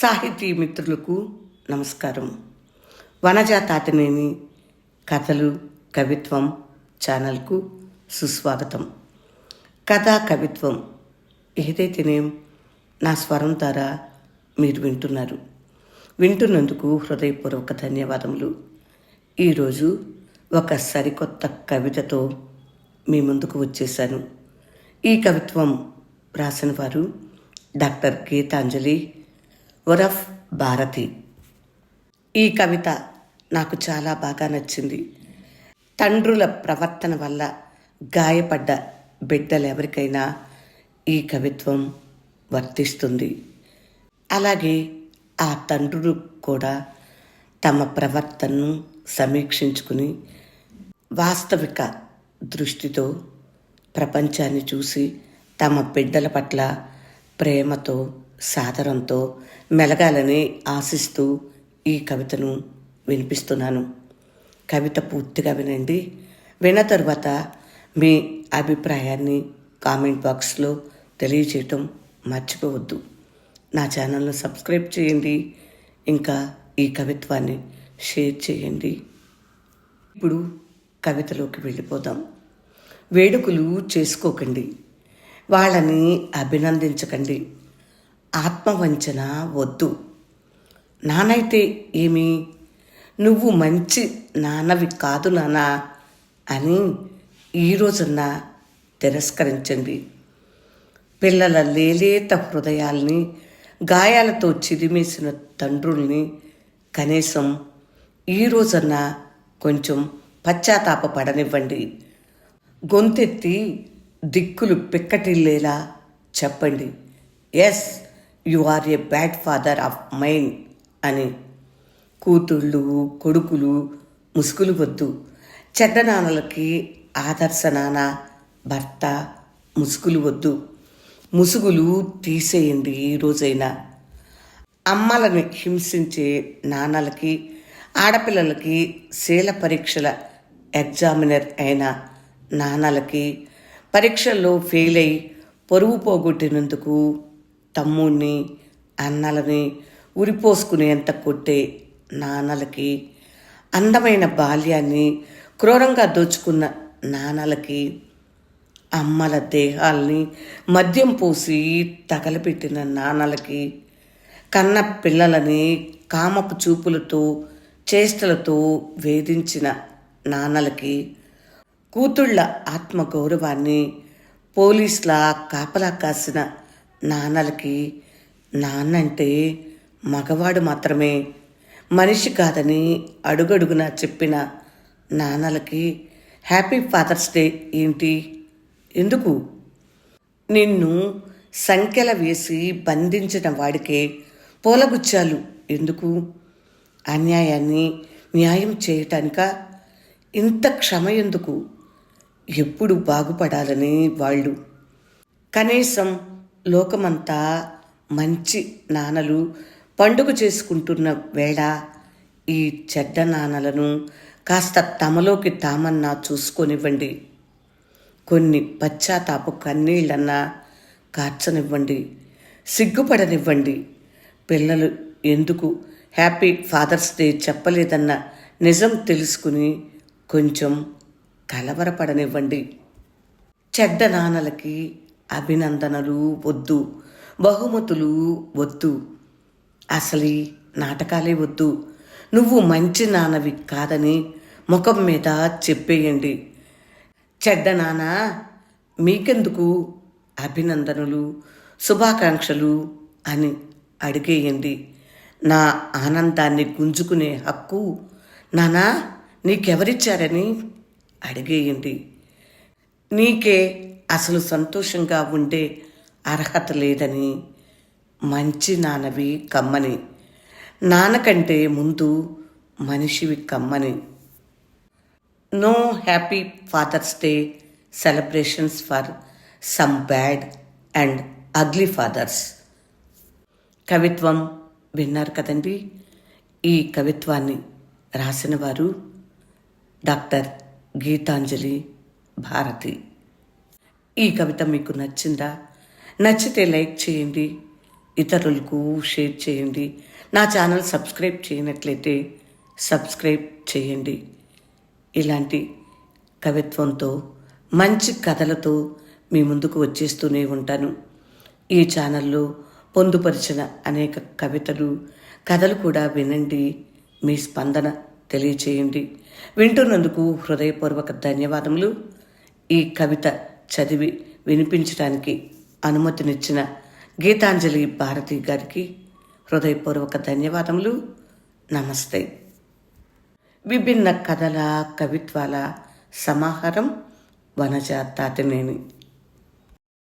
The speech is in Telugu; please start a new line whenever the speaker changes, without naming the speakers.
సాహితీ మిత్రులకు నమస్కారం. వనజా తాతనేని కథలు కవిత్వం ఛానల్కు సుస్వాగతం. కథా కవిత్వం ఏదైతేనేం నా స్వరం ద్వారా మీరు వింటున్నారు. వింటున్నందుకు హృదయపూర్వక ధన్యవాదములు. ఈరోజు ఒక సరికొత్త కవితతో మీ ముందుకు వచ్చేసాను. ఈ కవిత్వం రాసిన వారు డాక్టర్ గీతాంజలి ఒరఫ్ భారతి. ఈ కవిత నాకు చాలా బాగా నచ్చింది. తండ్రుల ప్రవర్తన వల్ల గాయపడ్డ బిడ్డలు ఎవరికైనా ఈ కవిత్వం వర్తిస్తుంది. అలాగే ఆ తండ్రులు కూడా తమ ప్రవర్తనను సమీక్షించుకుని వాస్తవిక దృష్టితో ప్రపంచాన్ని చూసి తమ బిడ్డల పట్ల ప్రేమతో సాదరంతో మెలగాలని ఆశిస్తూ ఈ కవితను వినిపిస్తున్నాను. కవిత పూర్తిగా వినండి. విన్న తరువాత మీ అభిప్రాయాన్ని కామెంట్ బాక్స్లో తెలియజేయటం మర్చిపోవద్దు. నా ఛానల్ను సబ్స్క్రైబ్ చేయండి. ఇంకా ఈ కవిత్వాన్ని షేర్ చేయండి. ఇప్పుడు కవితలోకి వెళ్ళిపోదాం. వేడుకలు చేసుకోకండి. వాళ్ళని అభినందించకండి. ఆత్మవంచన వద్దు. నానైతే ఏమి? నువ్వు మంచి నాన్నవి కాదు నానా అని ఈ తిరస్కరించండి పిల్లల లేలేత హృదయాల్ని గాయాలతో చిదిమేసిన తండ్రుల్ని కనీసం ఈ కొంచెం కొంచెం పశ్చాత్తాపపడనివ్వండి గొంతెత్తి దిక్కులు పిక్కటిల్లేలా చెప్పండి. Yes. You are a bad father of mind అని కూతుళ్ళు కొడుకులు ముసుగులు వద్దు. చెడ్డ నాన్నలకి ఆదర్శ నాన్న భర్త ముసుగులు వద్దు. ముసుగులు తీసేయండి ఈ రోజైనా. అమ్మలను హింసించే నాన్నలకి ఆడపిల్లలకి శీల పరీక్షల ఎగ్జామినర్ అయిన నాన్నలకి పరీక్షల్లో ఫెయిల్ అయి పొరుగు పోగొట్టినందుకు తమ్ముడిని అన్నలని ఉరిపోసుకునేంత కొట్టే నాన్నలకి అందమైన బాల్యాన్ని క్రూరంగా దోచుకున్న నాన్నలకి అమ్మల దేహాల్ని మద్యం పోసి తగలపెట్టిన నాన్నలకి కన్న పిల్లలని కామపు చూపులతో చేష్టలతో వేధించిన నాన్నలకి కూతుళ్ళ ఆత్మగౌరవాన్ని పోలీసుల కాపలా కాసిన నాన్నలకి నాన్నంటే మగవాడు మాత్రమే. మనిషి కాదని అడుగడుగునా చెప్పిన నాన్నలకి హ్యాపీ ఫాదర్స్ డే ఏంటి? ఎందుకు? నిన్ను సంఖ్యల వేసి బంధించిన వాడికే పూలగుచ్చాలు ఎందుకు? అన్యాయాన్ని న్యాయం చేయటానిక ఇంత క్షమ ఎందుకు? ఎప్పుడు బాగుపడాలని వాళ్ళు. కనీసం లోకమంతా మంచి నాన్నలు పండుగ చేసుకుంటున్న వేళ ఈ చెడ్డ నాన్నలను కాస్త తమలోకి తామన్నా చూసుకొనివ్వండి. కొన్ని పశ్చాత్తాపు కన్నీళ్ళన్నా కార్చనివ్వండి. సిగ్గుపడనివ్వండి. పిల్లలు ఎందుకు హ్యాపీ ఫాదర్స్ డే చెప్పలేదన్న నిజం తెలుసుకుని కొంచెం కలవరపడనివ్వండి. చెడ్డ నాన్నలకి అభినందనలు వద్దు. బహుమతులు వద్దు. అసలు నాటకాలే వద్దు. నువ్వు మంచి నాన్నవి కాదని ముఖం మీద చెప్పేయండి. చెడ్డ నాన్న మీకెందుకు అభినందనలు శుభాకాంక్షలు అని అడిగేయండి. నా ఆనందాన్ని గుంజుకునే హక్కు నానా నీకెవరిచ్చారని అడిగేయండి. నీకే అసలు సంతోషంగా ఉండే అర్హత లేదని మంచి నాన్నవి కమ్మని. నాన్నకంటే ముందు మనిషివి కమ్మని. No happy father's day celebrations for some bad and ugly fathers. కవిత్వం విన్నారు కదండి? ఈ కవిత్వాన్ని రాసిన వారు డాక్టర్ గీతాంజలి భారతి. ఈ కవిత మీకు నచ్చిందా? నచ్చితే లైక్ చేయండి ఇతరులకు షేర్ చేయండి. నా ఛానల్ సబ్స్క్రైబ్ చేయనట్లయితే సబ్స్క్రైబ్ చేయండి. ఇలాంటి కవిత్వంతో మంచి కథలతో మీ ముందుకు వచ్చేస్తూనే ఉంటాను. ఈ ఛానల్లో పొందుపరిచిన అనేక కవితలు కథలు కూడా వినండి మీ స్పందన తెలియచేయండి. వింటున్నందుకు హృదయపూర్వక ధన్యవాదములు. ఈ కవిత చదివి వినిపించడానికి అనుమతినిచ్చిన గీతాంజలి భారతి గారికి హృదయపూర్వక ధన్యవాదములు. నమస్తే. విభిన్న కథల కవిత్వాల సమాహారం వనజ తాతినేని.